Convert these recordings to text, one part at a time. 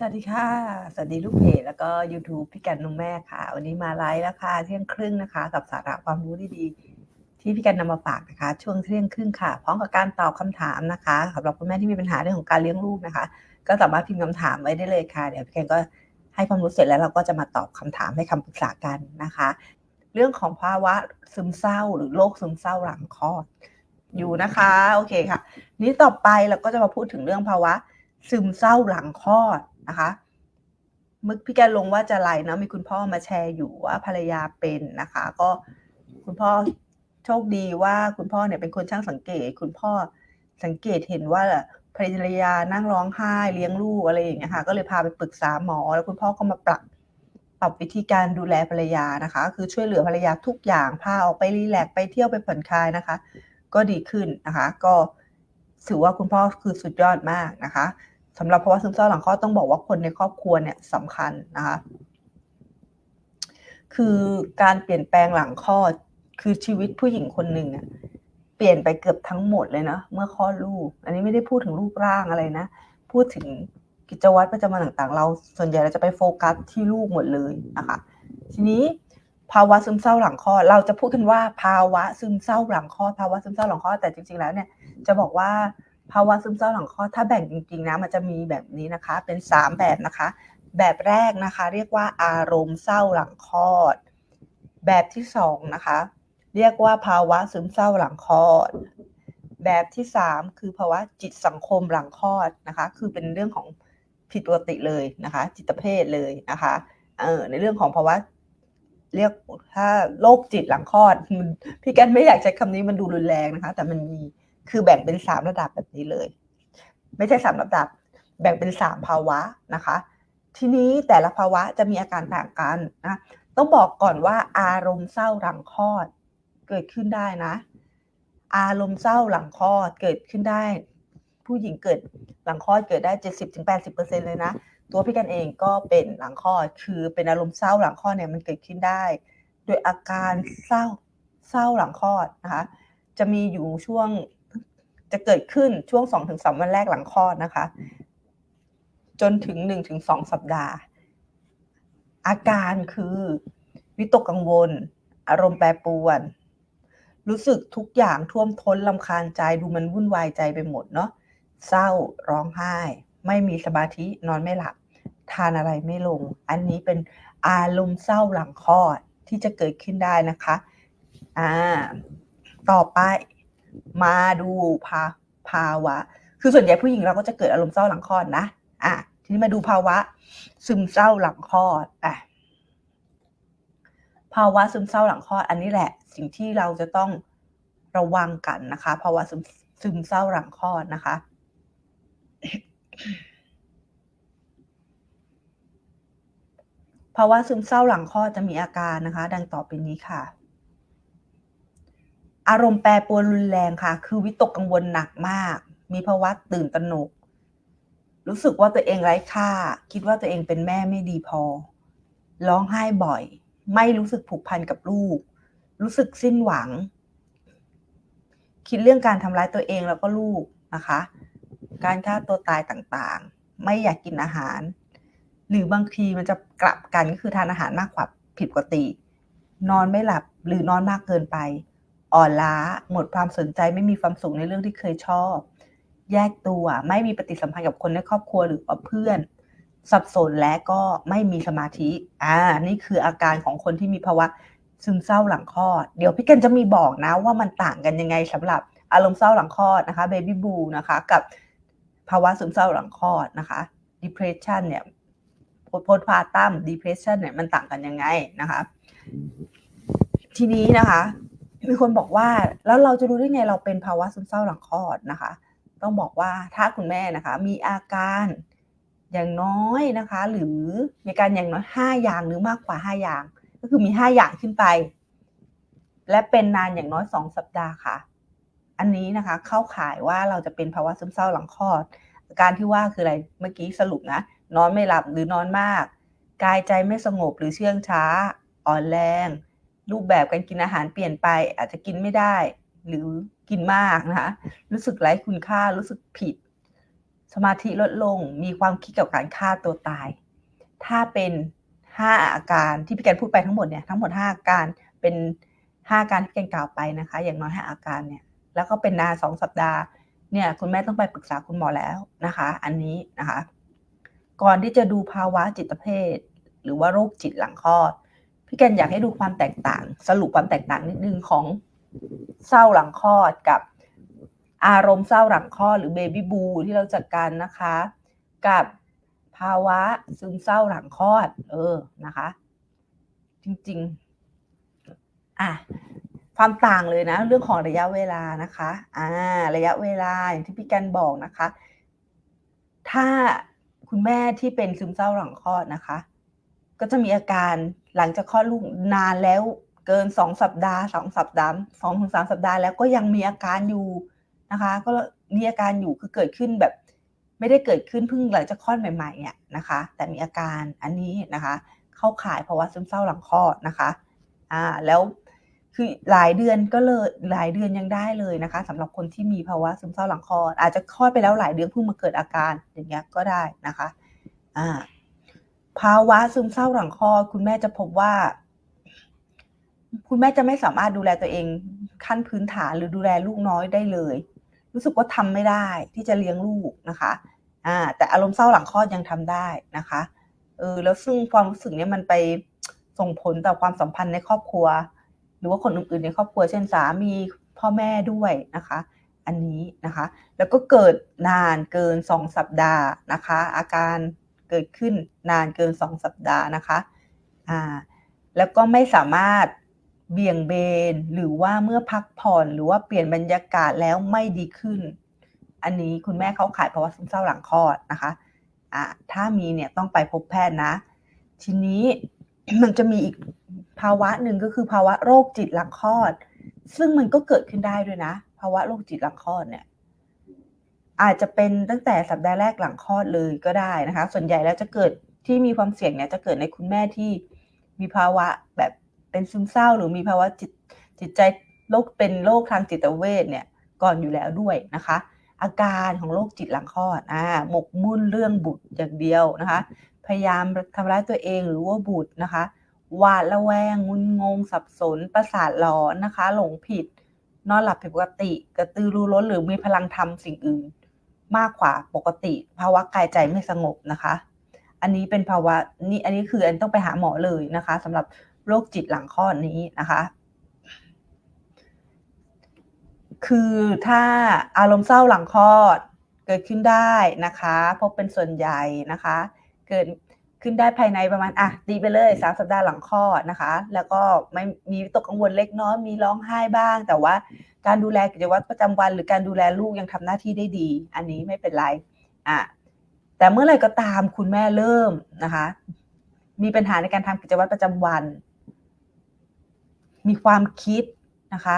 สวัสดีค่ะ สวัสดีลูกเพจแล้วก็ยูทูบพี่กันนมแม่ค่ะ วันนี้มาไลฟ์แล้วค่ะเที่ยงครึ่งนะคะ กับสาระความรู้ดีๆที่พี่กันนำมาฝากนะคะ ช่วงเที่ยงครึ่งค่ะ พร้อมกับการตอบคำถามนะคะสำหรับคุณแม่ที่มีปัญหาเรื่องของการเลี้ยงลูกนะคะ ก็สามารถพิมพ์คำถามไว้ได้เลยค่ะ เดี๋ยวพี่กันก็ให้ความรู้เสร็จแล้วเราก็จะมาตอบคำถามให้คำปรึกษากันนะคะ เรื่องของภาวะซึมเศร้า หรือโรคซึมเศร้าหลังคลอดอยู่นะคะ โอเคค่ะ นี้ต่อไปเราก็จะมาพูดถึงเรื่องภาวะซึมเศร้าหลังคลอด นะคะมึกพี่แกลงว่าจะไลน์นะมีคุณพ่อมาแชร์อยู่ว่าภรรยาเป็นนะคะ ก็คุณพ่อโชคดีว่าคุณพ่อเนี่ยเป็นคนช่างสังเกต คุณพ่อสังเกตเห็นว่าภรรยานั่งร้องไห้เลี้ยงลูกอะไรอย่างเงี้ยค่ะ ก็เลยพาไปปรึกษาหมอ แล้วคุณพ่อก็มาปรับปรับวิธีการดูแลภรรยานะคะ คือช่วยเหลือภรรยาทุกอย่างพาออกไปรีแลกซ์ไปเที่ยวไปผ่อนคลายนะคะ ก็ดีขึ้นนะคะ ก็ถือว่าคุณพ่อคือสุดยอดมากนะคะ สำหรับภาวะซึมเศร้าหลังคลอดต้องบอกว่าคนในครอบครัวเนี่ยสำคัญนะคะ คือการเปลี่ยนแปลงหลังคลอด คือชีวิตผู้หญิงคนหนึ่งเปลี่ยนไปเกือบทั้งหมดเลยนะเมื่อคลอดลูก อันนี้ไม่ได้พูดถึงรูปร่างอะไรนะ พูดถึงกิจวัตรประจำวันต่างๆ เราส่วนใหญ่เราจะไปโฟกัสที่ลูกหมดเลยนะคะ ทีนี้ภาวะซึมเศร้าหลังคลอด เราจะพูดกันว่าภาวะซึมเศร้าหลังคลอดภาวะซึมเศร้าหลังคลอดแต่จริง ๆ แล้วเนี่ยจะบอกว่า ภาวะซึมเศร้าหลังคลอดถ้าแบ่งจริงๆนะมันจะมีแบบนี้นะคะ เป็นสามแบบนะคะ แบบแรกนะคะ เรียกว่าอารมณ์เศร้าหลังคลอด แบบที่สองนะคะ เรียกว่าภาวะซึมเศร้าหลังคลอด แบบที่สามคือภาวะจิตสังคมหลังคลอดนะคะ คือเป็นเรื่องของผิดปกติเลยนะคะ จิตเภทเลยนะคะเออในเรื่องของภาวะเรียกถ้าโรคจิตหลังคลอดพี่แกนไม่อยากใช้คำนี้มันดูรุนแรงนะคะ แต่มันมี คือแบ่งเป็นสามระดับแบบนี้เลย ไม่ใช่สามระดับ แบ่งเป็นสามภาวะนะคะ ทีนี้แต่ละภาวะจะมีอาการต่างกันนะต้องบอกก่อนว่าอารมณ์เศร้าหลังคลอด เกิดขึ้นได้นะ อารมณ์เศร้าหลังคลอดเกิดขึ้นได้ ผู้หญิงเกิดหลังคลอดเกิดได้เจ็ดสิบถึงแปดสิบเปอร์เซ็นเลยนะตัวพี่กันเองก็เป็นหลังคลอด คือเป็นอารมณ์เศร้าหลังคลอดเนี่ยมันเกิดขึ้นได้ โดยอาการเศร้าเศร้าหลังคลอดนะคะ จะมีอยู่ช่วง จะเกิดขึ้นช่วงสองถึงสามวันแรกหลังคลอดนะคะ จนถึงหนึ่งถึงสองสัปดาห์ อาการคือวิตกกังวล อารมณ์แปรปรวน รู้สึกทุกอย่างท่วมท้นลำคาญใจดูมันวุ่นวายใจไปหมดเนาะเศร้าร้องไห้ ไม่มีสมาธินอนไม่หลับ ทานอะไรไม่ลง อันนี้เป็นอารมณ์เศร้าหลังคลอดที่จะเกิดขึ้นได้นะคะ อ่า ต่อไป มาดูภาภาวะ คือส่วนใหญ่ผู้หญิงเราก็จะเกิดอารมณ์เศร้าหลังคลอดนะ อะ ทีนี้มาดูภาวะ ซึมเศร้าหลังคลอด อะ ภาวะซึมเศร้าหลังคลอด อันนี้แหละ สิ่งที่เราจะต้องระวังกันนะคะ ภาวะซึมซึมเศร้าหลังคลอดนะคะภาวะซึมเศร้าหลังคลอดจะมีอาการนะคะ ดังต่อไปนี้ค่ะ อารมณ์แปรปรวนรุนแรงค่ะ คือวิตกกังวลหนักมาก มีภาวะตื่นตระหนก รู้สึกว่าตัวเองไร้ค่า คิดว่าตัวเองเป็นแม่ไม่ดีพอ ร้องไห้บ่อย ไม่รู้สึกผูกพันกับลูก รู้สึกสิ้นหวัง คิดเรื่องการทำร้ายตัวเองแล้วก็ลูกนะคะ การฆ่าตัวตายต่างๆ ไม่อยากกินอาหาร หรือบางทีมันจะกลับกันก็คือทานอาหารมากกว่าผิดปกติ นอนไม่หลับหรือนอนมากเกินไป อ่อนล้า หมดความสนใจไม่มีความสุขในเรื่องที่เคยชอบ แยกตัวไม่มีปฏิสัมพันธ์กับคนในครอบครัวหรือกับเพื่อน สับสนและก็ไม่มีสมาธิอ่านี่คืออาการของคนที่มีภาวะซึมเศร้าหลังคลอด เดี๋ยวพี่กันจะมีบอกนะว่ามันต่างกันยังไงสำหรับอารมณ์เศร้าหลังคลอดนะคะเบบี้บูนะคะ กับภาวะซึมเศร้าหลังคลอดนะคะ depression เนี่ยโพสพาตัม depression เนี่ยมันต่างกันยังไงนะคะ ทีนี้นะคะ มีคนบอกว่าแล้วเราจะรู้ได้ไงเราเป็นภาวะซึมเศร้าหลังคลอดนะคะ ต้องบอกว่าถ้าคุณแม่นะคะ มีอาการอย่างน้อยนะคะ หรือมีการอย่างน้อยห้าอย่างหรือมากกว่าห้าอย่าง ก็คือมีห้าอย่างขึ้นไป และเป็นนานอย่างน้อยสองสัปดาห์ค่ะ อันนี้นะคะ เข้าข่ายว่าเราจะเป็นภาวะซึมเศร้าหลังคลอดอาการที่ว่าคืออะไรเมื่อกี้สรุปนะนอนไม่หลับหรือนอนมาก กายใจไม่สงบหรือเชื่องช้า อ่อนแรง รูปแบบการกินอาหารเปลี่ยนไปอาจจะกินไม่ได้ หรือกินมากนะคะรู้สึกไร้คุณค่ารู้สึกผิด สมาธิลดลงมีความคิดเกี่ยวกับการฆ่าตัวตาย ถ้าเป็นห้าอาการที่พี่แกนพูดไปทั้งหมดเนี่ยทั้งหมดห้าอาการเป็นห้าอาการที่พี่แกนกล่าวไปนะคะ อย่างน้อยห้าอาการเนี่ย แล้วก็เป็นนานสองสัปดาห์เนี่ยคุณแม่ต้องไปปรึกษาคุณหมอแล้วนะคะ อันนี้นะคะ ก่อนที่จะดูภาวะจิตเภท หรือว่าโรคจิตหลังคลอด พี่แกนอยากให้ดูความแตกต่าง สรุปความแตกต่างนิดนึงของเศร้าหลังคลอดกับอารมณ์เศร้าหลังคลอดหรือเบบี้บูที่เราจัดการนะคะ กับภาวะซึมเศร้าหลังคลอด เออนะคะ จริง ๆ อะความต่างเลยนะ เรื่องของระยะเวลานะคะ อ่า ระยะเวลาอย่างที่พี่แกนบอกนะคะ ถ้าคุณแม่ที่เป็นซึมเศร้าหลังคลอดนะคะ ก็จะมีอาการ หลังจากคลอดลูกนานแล้วเกินสองสัปดาห์สองสัปดาห์สองถึงสามสัปดาห์แล้วก็ยังมีอาการอยู่นะคะ ก็มีอาการอยู่คือเกิดขึ้นแบบ ไม่ได้เกิดขึ้นเพิ่งหลังจากคลอดใหม่ๆเนี่ยนะคะ แต่มีอาการอันนี้นะคะ เข้าข่ายภาวะซึมเศร้าหลังคลอดนะคะอ่าแล้วคือหลายเดือนก็เลยหลายเดือนยังได้เลยนะคะสำหรับคนที่มีภาวะซึมเศร้าหลังคลอด อาจจะคลอดไปแล้วหลายเดือนเพิ่งมาเกิดอาการอย่างเงี้ยก็ได้นะคะอ่า ภาวะซึมเศร้าหลังคลอดคุณแม่จะพบว่า คุณแม่จะไม่สามารถดูแลตัวเองขั้นพื้นฐานหรือดูแลลูกน้อยได้เลย รู้สึกว่าทำไม่ได้ที่จะเลี้ยงลูกนะคะอ่าแต่อารมณ์เศร้าหลังคลอดยังทำได้นะคะเออแล้วซึ่งความรู้สึกเนี้ยมันไปส่งผลต่อความสัมพันธ์ในครอบครัว หรือว่าคนอื่นๆในครอบครัวเช่นสามีพ่อแม่ด้วยนะคะ อันนี้นะคะ แล้วก็เกิดนานเกินสองสัปดาห์นะคะ อาการ เกิดขึ้นนานเกินสองสัปดาห์นะคะอ่าแล้วก็ไม่สามารถเบี่ยงเบนหรือว่าเมื่อพักผ่อนหรือว่าเปลี่ยนบรรยากาศแล้วไม่ดีขึ้น อันนี้คุณแม่เขาขายภาวะซึมเศร้าหลังคลอดนะคะอ่าถ้ามีเนี่ยต้องไปพบแพทย์นะ ทีนี้มันจะมีอีกภาวะหนึ่งก็คือภาวะโรคจิตหลังคลอด ซึ่งมันก็เกิดขึ้นได้ด้วยนะ ภาวะโรคจิตหลังคลอดเนี่ย อาจจะเป็นตั้งแต่สัปดาห์แรกหลังคลอดเลยก็ได้นะคะ ส่วนใหญ่แล้วจะเกิดที่มีความเสี่ยงเนี่ยจะเกิดในคุณแม่ที่มีภาวะแบบเป็นซึมเศร้า หรือมีภาวะจิตจิตใจโรคเป็นโรคทางจิตเวชเนี่ยก่อนอยู่แล้วด้วยนะคะ อาการของโรคจิตหลังคลอดอ่าหมกมุ่นเรื่องบุตรอย่างเดียวนะคะ พยายามทำร้ายตัวเองหรือว่าบุตรนะคะหวาดระแวงงุนงง สับสน ประสาทหลอนนะคะ หลงผิด นอนหลับผิดปกติ กระตือรือร้นหรือมีพลังทำสิ่งอื่น มากกว่าปกติ ภาวะกายใจไม่สงบนะคะ อันนี้เป็นภาวะนี่อันนี้คืออันต้องไปหาหมอเลยนะคะสำหรับโรคจิตหลังคลอดนี้นะคะ คือถ้าอารมณ์เศร้าหลังคลอดเกิดขึ้นได้นะคะ พบเป็นส่วนใหญ่นะคะ เกิด ขึ้นได้ภายในประมาณอะตีไปเลยสามสัปดาห์หลังคลอดนะคะ แล้วก็ไม่มีวิตกกังวลเล็กน้อยมีร้องไห้บ้าง แต่ว่าการดูแลกิจวัตรประจำวัน หรือการดูแลลูกยังทำหน้าที่ได้ดี อันนี้ไม่เป็นไรอะแต่เมื่อไหร่ก็ตามคุณแม่เริ่มนะคะ มีปัญหาในการทำกิจวัตรประจำวัน มีความคิดนะคะ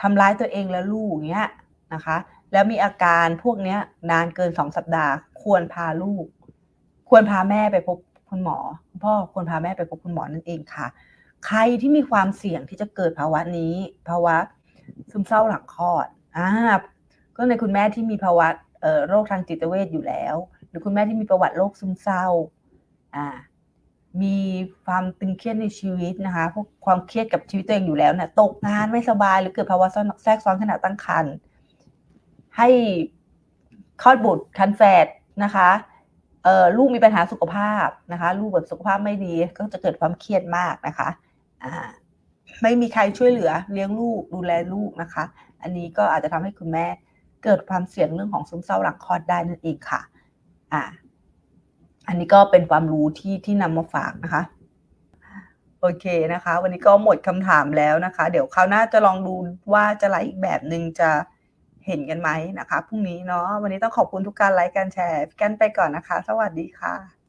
ทำร้ายตัวเองและลูกเนี้ยนะคะ แล้วมีอาการพวกเนี้ยนานเกินสองสัปดาห์ ควรพาลูก ควรพาแม่ไปพบ คุณหมอคุณพ่อควรพาแม่ไปพบคุณหมอนั่นเองค่ะ ใครที่มีความเสี่ยงที่จะเกิดภาวะนี้ภาวะซึมเศร้าหลังคลอดอ่าก็ในคุณแม่ที่มีภาวะโรคทางจิตเวชอยู่แล้ว หรือคุณแม่ที่มีประวัติโรคซึมเศร้าอ่ามีความตึงเครียดในชีวิตนะคะ พวกความเครียดกับชีวิตตัวเองอยู่แล้วเนี่ยตกงานไม่สบายหรือเกิดภาวะซ้อนแทรกซ้อนขณะตั้งครรภ์ให้คลอดบุตรคันแฝดนะคะ เอ่อลูกมีปัญหาสุขภาพนะคะ ลูกแบบสุขภาพไม่ดีก็จะเกิดความเครียดมากนะคะอ่าไม่มีใครช่วยเหลือเลี้ยงลูกดูแลลูกนะคะ อันนี้ก็อาจจะทำให้คุณแม่เกิดความเสี่ยงเรื่องของซึมเศร้าหลังคลอดได้นั่นเองค่ะ อ่า อันนี้ก็เป็นความรู้ที่ที่นำมาฝากนะคะ โอเคนะคะ วันนี้ก็หมดคำถามแล้วนะคะ เดี๋ยวคราวหน้าจะลองดูว่าจะไลฟ์อีกแบบหนึ่งจะ เห็นกันไหมนะคะพรุ่งนี้เนาะวันนี้ต้องขอบคุณทุกการไลค์การแชร์กันไปก่อนนะคะ สวัสดีค่ะ